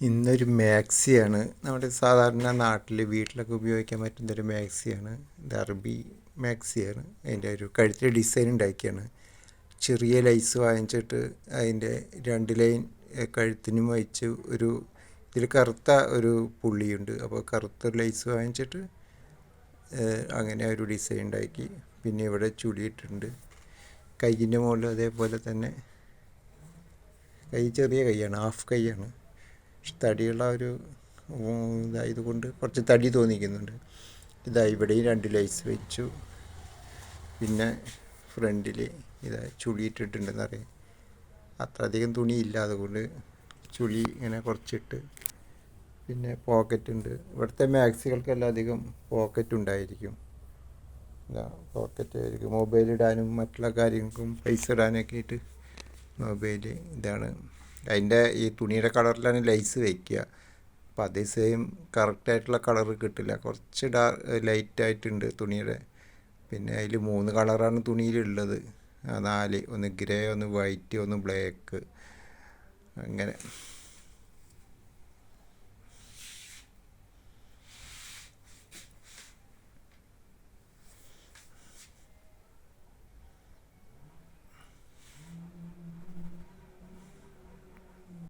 ഇന്നൊരു മാക്സിയാണ്. നമ്മുടെ സാധാരണ നാട്ടിൽ വീട്ടിലൊക്കെ ഉപയോഗിക്കാൻ പറ്റുന്ന ഒരു മാക്സിയാണ്. ഇത് അറബി മാക്സിയാണ്. അതിന്റെ ഒരു കഴുത്തിൽ ഡിസൈൻ ഉണ്ടാക്കിയാണ്. ചെറിയ ലൈസ് വാങ്ങിച്ചിട്ട് അതിന്റെ രണ്ട് ലൈൻ കഴുത്തിനും വഹിച്ച് ഒരു ഇതിൽ കറുത്ത ഒരു പുള്ളിയുണ്ട്. അപ്പോൾ കറുത്ത ലൈസ് വാങ്ങിച്ചിട്ട് അങ്ങനെ ഒരു ഡിസൈൻ ഉണ്ടാക്കി. പിന്നെ ഇവിടെ ചുടിയിട്ടുണ്ട് കൈയിന്റെ മുകളിൽ അതേപോലെ തന്നെ കൈ ചെറിയ കൈയാണ് ഹാഫ് കൈയാണ്. തടിയുള്ള ഒരു ഇതായതുകൊണ്ട് കുറച്ച് തടി തോന്നിക്കുന്നുണ്ട്. ഇതാ ഇവിടെയും രണ്ട് ലൈസ് വെച്ചു. പിന്നെ ഫ്രണ്ടിൽ ഇതാ ചുളിയിട്ടിട്ടുണ്ടെന്നറിയാം അത്ര അധികം തുണിയില്ല അതുകൊണ്ട് ചുളി ഇങ്ങനെ കുറച്ചിട്ട് പിന്നെ പോക്കറ്റ് ഉണ്ട്. ഇവിടുത്തെ മാക്സികൾക്കെല്ലാം അധികം പോക്കറ്റ് ഉണ്ടായിരിക്കും. പോക്കറ്റ് ആയിരിക്കും. മൊബൈൽ ഇടാനും മറ്റുള്ള കാര്യങ്ങൾക്കും പൈസ ഇടാനൊക്കെ ആയിട്ട് മൊബൈൽ ഇതാണ്. അതിന്റെ ഈ തുണിയുടെ കളറിലാണ് ലൈസ് വയ്ക്കുക അപ്പം അതേ സെയിം കറക്റ്റായിട്ടുള്ള കളർ കിട്ടില്ല. കുറച്ച് ഡാ ലൈറ്റായിട്ടുണ്ട് തുണിയുടെ. പിന്നെ അതിൽ മൂന്ന് കളറാണ് തുണിയിലുള്ളത്. നാല് ഒന്ന് ഗ്രേ ഒന്ന് വൈറ്റ് ഒന്ന് ബ്ലാക്ക് അങ്ങനെ.